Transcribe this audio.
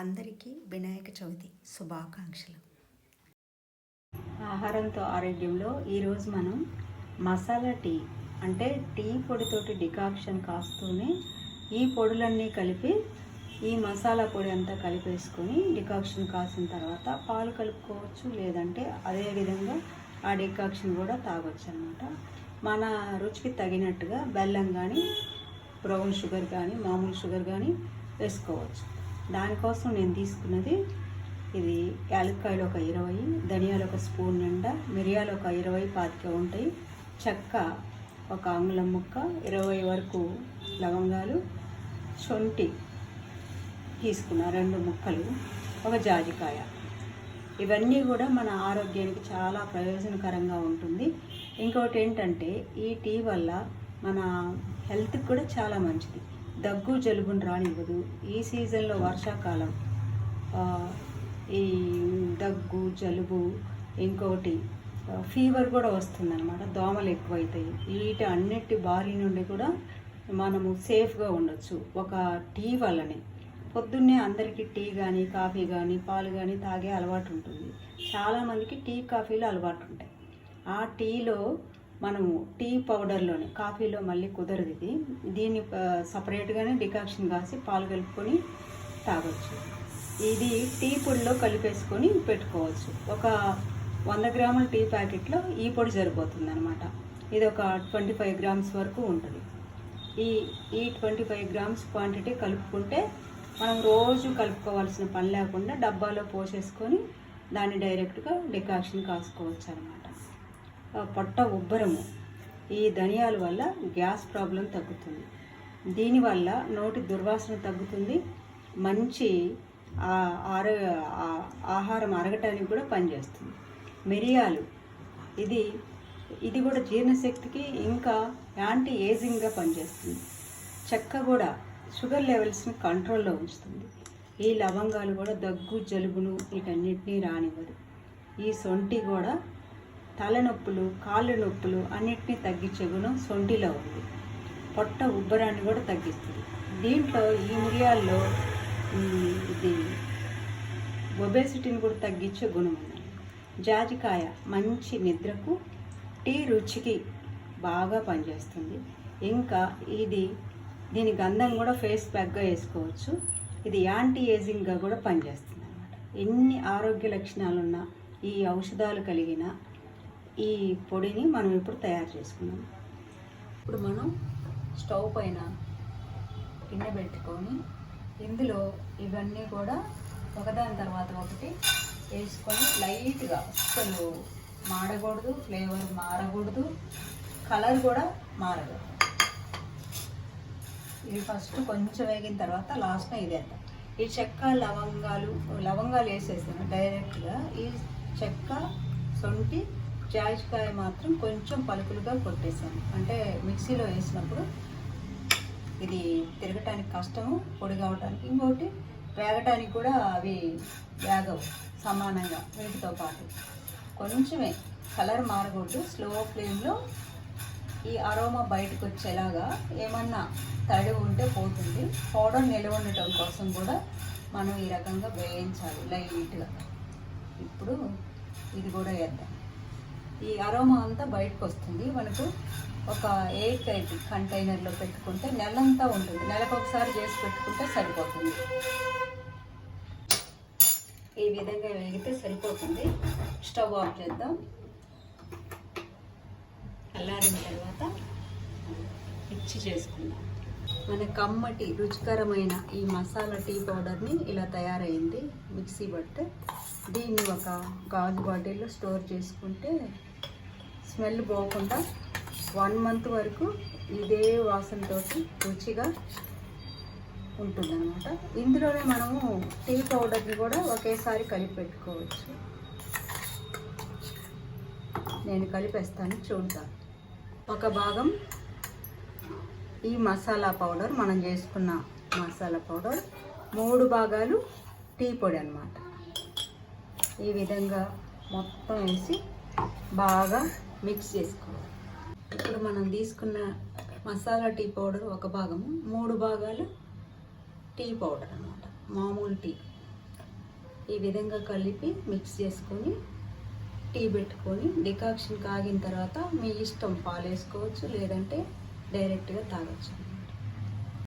అందరికీ వినాయక చవితి శుభాకాంక్షలు. ఆహారంతో ఆరోగ్యంలో ఈరోజు మనం మసాలా టీ అంటే టీ పొడితోటి డికాక్షన్ కాస్తూనే ఈ పొడులన్నీ కలిపి ఈ మసాలా పొడి అంతా కలిపేసుకొని డికాక్షన్ కాసిన తర్వాత పాలు కలుపుకోవచ్చు లేదంటే అదే విధంగా ఆ డికాక్షన్ కూడా తాగొచ్చు అనమాట మన రుచికి తగినట్టుగా బెల్లం కానీ బ్రౌన్ షుగర్ కానీ మామూలు షుగర్ కానీ వేసుకోవచ్చు. దానికోసం నేను తీసుకున్నది ఇది యాలక్కాయలు ఒక ఇరవై ధనియాలు ఒక స్పూన్ నిండా మిరియాలు ఒక ఇరవై పాతిక ఉంటాయి. చెక్క ఒక అంగుళం ముక్క ఇరవై వరకు లవంగాలు శొంఠి తీసుకున్న రెండు ముక్కలు ఒక జాజికాయ. ఇవన్నీ కూడా మన ఆరోగ్యానికి చాలా ప్రయోజనకరంగా ఉంటుంది. ఇంకోటి ఏంటంటే ఈ టీ వల్ల మన హెల్త్కి కూడా చాలా మంచిది. దగ్గు జలుబును రానివ్వదు. ఈ సీజన్లో వర్షాకాలం. ఈ దగ్గు జలుబు ఇంకొకటి ఫీవర్ కూడా వస్తుందన్నమాట. దోమలు ఎక్కువైతాయి. వీటి అన్నిటి బారి నుండి కూడా మనము సేఫ్గా ఉండొచ్చు. ఒక టీ వల్లనే. పొద్దున్నే అందరికీ టీ కానీ కాఫీ కానీ పాలు కానీ తాగే అలవాటు ఉంటుంది. చాలామందికి టీ కాఫీలు అలవాటు ఉంటాయి. ఆ టీలో మనము టీ పౌడర్లోనే కాఫీలో మళ్ళీ కుదరదు ఇది. దీన్ని సపరేట్గానే డికాక్షన్ కాసి పాలు కలుపుకొని తాగొచ్చు. ఇది టీ పొడిలో కలిపేసుకొని పెట్టుకోవచ్చు. ఒక వంద గ్రాముల టీ ప్యాకెట్లో ఈ పొడి సరిపోతుంది అనమాట ఇది ఒక ట్వంటీ ఫైవ్ గ్రామ్స్ వరకు ఉంటుంది. ఈ ఈ ట్వంటీ ఫైవ్ గ్రామ్స్ క్వాంటిటీ కలుపుకుంటే మనం రోజు కలుపుకోవాల్సిన పని లేకుండా డబ్బాలో పోసేసుకొని దాన్ని డైరెక్ట్గా డికాక్షన్ కాసుకోవచ్చు అనమాట పొట్ట ఉబ్బరము. ఈ ధనియాల వల్ల గ్యాస్ ప్రాబ్లం తగ్గుతుంది. దీనివల్ల నోటి దుర్వాసన తగ్గుతుంది. మంచి ఆర ఆహారం అరగటానికి కూడా పనిచేస్తుంది. మిరియాలు ఇది ఇది కూడా జీర్ణశక్తికి ఇంకా యాంటీ ఏజింగ్గా పనిచేస్తుంది. చెక్క కూడా షుగర్ లెవెల్స్ని కంట్రోల్లో ఉంచుతుంది. ఈ లవంగాలు కూడా దగ్గు జలుబులు వీటన్నిటినీ రానివ్వదు. ఈ సొంటి కూడా తలనొప్పులు కాళ్ళు నొప్పులు అన్నిటినీ తగ్గించే గుణం సొంటిలో ఉంది. పొట్ట ఉబ్బరాన్ని కూడా తగ్గిస్తుంది. దీంట్లో ఈ మిరియాల్లో ఇది ఒబేసిటీని కూడా తగ్గించే గుణం ఉంది. జాజికాయ మంచి నిద్రకు టీ రుచికి బాగా పనిచేస్తుంది. ఇంకా ఇది దీని గంధం కూడా ఫేస్ ప్యాక్గా వేసుకోవచ్చు. ఇది యాంటీ ఏజింగ్గా కూడా పనిచేస్తుంది అనమాట ఎన్ని ఆరోగ్య లక్షణాలున్న ఈ ఔషధాలు కలిగిన ఈ పొడిని మనం ఇప్పుడు తయారు చేసుకున్నాం ఇప్పుడు మనం స్టవ్ పైన గిన్నె పెట్టుకొని ఇందులో ఇవన్నీ కూడా ఒకదాని తర్వాత ఒకటి వేసుకొని లైట్గా అస్సలు మాడకూడదు ఫ్లేవర్ మారకూడదు కలర్ కూడా మారకూడదు ఇది ఫస్ట్ కొంచెం వేగిన తర్వాత లాస్ట్న ఇది వేద్దాం ఈ చెక్క లవంగాలు లవంగాలు వేసేసాను డైరెక్ట్గా. ఈ చెక్క సొంటి జాజికాయ మాత్రం కొంచెం పలుకులుగా కొట్టేసాను అంటే మిక్సీలో వేసినప్పుడు ఇది తిరగటానికి కష్టము పొడి కావటానికి ఇంకోటి వేగటానికి కూడా అవి వేగవు సమానంగా వీటితో పాటు. కొంచెమే కలర్ మారకూడదు. స్లో ఫ్లేమ్లో ఈ అరోమా బయటకు వచ్చేలాగా ఏమన్నా తడి ఉంటే పోతుంది. పౌడర్ నిలవ ఉండటం కోసం కూడా మనం ఈ రకంగా వేయించాలి లైట్గా ఇప్పుడు ఇది కూడా వేద్దాం. ఈ అరోమా అంతా బయటకు వస్తుంది మనకు ఒక ఎయిర్ ఎయిట్ కంటైనర్లో పెట్టుకుంటే నెలంతా ఉంటుంది. నెలకు ఒకసారి చేసి పెట్టుకుంటే సరిపోతుంది. ఈ విధంగా వేగితే సరిపోతుంది. స్టవ్ ఆఫ్ చేద్దాం. చల్లారిన తర్వాత మిర్చి చేసుకుందాం. మన కమ్మటి రుచికరమైన ఈ మసాలా టీ పౌడర్ని ఇలా తయారైంది. మిక్సీ పడితే దీన్ని ఒక గాజు బాటిల్లో స్టోర్ చేసుకుంటే స్మెల్ పోకుండా వన్ మంత్ వరకు ఇదే వాసనతోటి రుచిగా ఉంటుందన్నమాట. ఇందులోనే మనము టీ పౌడర్ని కూడా ఒకేసారి కలిపి పెట్టుకోవచ్చు. నేను కలిపేస్తాను చూద్దాం. ఒక భాగం ఈ మసాలా పౌడర్ మనం చేసుకున్న మసాలా పౌడర్ మూడు భాగాలు టీ పొడి అన్నమాట. ఈ విధంగా మొత్తం వేసి బాగా మిక్స్ చేసుకోవాలి. ఇప్పుడు మనం తీసుకున్న మసాలా టీ పౌడర్ ఒక భాగము మూడు భాగాలు టీ పౌడర్ అన్నమాట మామూలు టీ. ఈ విధంగా కలిపి మిక్స్ చేసుకొని టీ పెట్టుకొని డికాక్షన్ కాగిన తర్వాత మీ ఇష్టం పాలు వేసుకోవచ్చు లేదంటే డైరెక్ట్గా తాగొచ్చు.